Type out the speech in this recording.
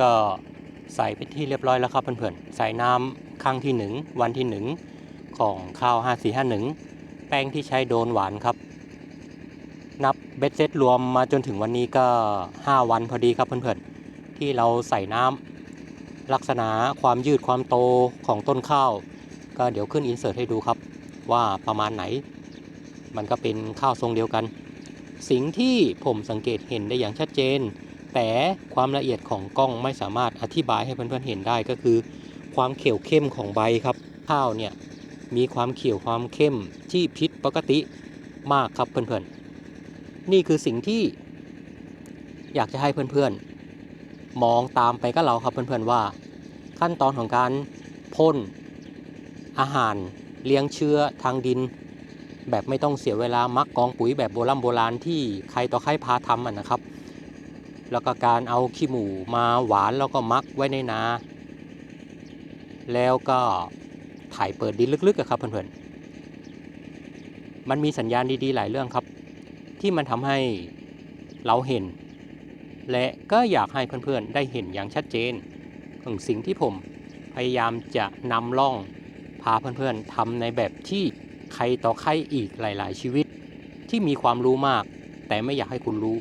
ก็ใส่เป็นที่เรียบร้อยแล้วครับเพื่อนๆ ใส่น้ำครั้งที่หนึ่งวันที่หนึ่งของข้าว 5451 แป้งที่ใช้โดนหวานครับ นับเบ็ดเซตรวมมาจนถึงวันนี้ก็ 5 วันพอดีครับเพื่อนๆ ที่เราใส่น้ำลักษณะความยืดความโตของต้นข้าว ก็เดี๋ยวขึ้นอินเสิร์ตให้ดูครับ ว่าประมาณไหน มันก็เป็นข้าวทรงเดียวกัน สิ่งที่ผมสังเกตเห็นได้อย่างชัดเจน แต่ความละเอียดของกล้องไม่สามารถอธิบายให้เพื่อนๆเห็นได้ก็คือ ความเขียวเข้มของใบครับ ข้าวเนี่ยมีความเขียวความเข้มที่ผิดปกติมากครับเพื่อนๆ นี่คือสิ่งที่อยากจะให้เพื่อนๆ มองตามไปกับเราครับเพื่อนๆว่า ขั้นตอนของการพ่นอาหารเลี้ยงเชื้อทางดิน แบบไม่ต้องเสียเวลามักกองปุ๋ยแบบโบราณโบราณที่ใครต่อใครพาทำอะนะครับ แล้วก็การเอาขี้หมูมาหวานแล้วก็มักไว้ในนา แล้วก็ถ่ายเปิดดินลึกๆครับเพื่อนๆ มันมีสัญญาณดีๆหลายเรื่องครับ ที่มันทำให้เราเห็น และก็อยากให้เพื่อนๆ ได้เห็นอย่างชัดเจนของสิ่งที่ผมพยายามจะนำล่องพาเพื่อนๆทำในแบบที่ใครต่อใครอีกหลาย ๆ ชีวิต ที่มีความรู้มาก แต่ไม่อยากให้คุณรู้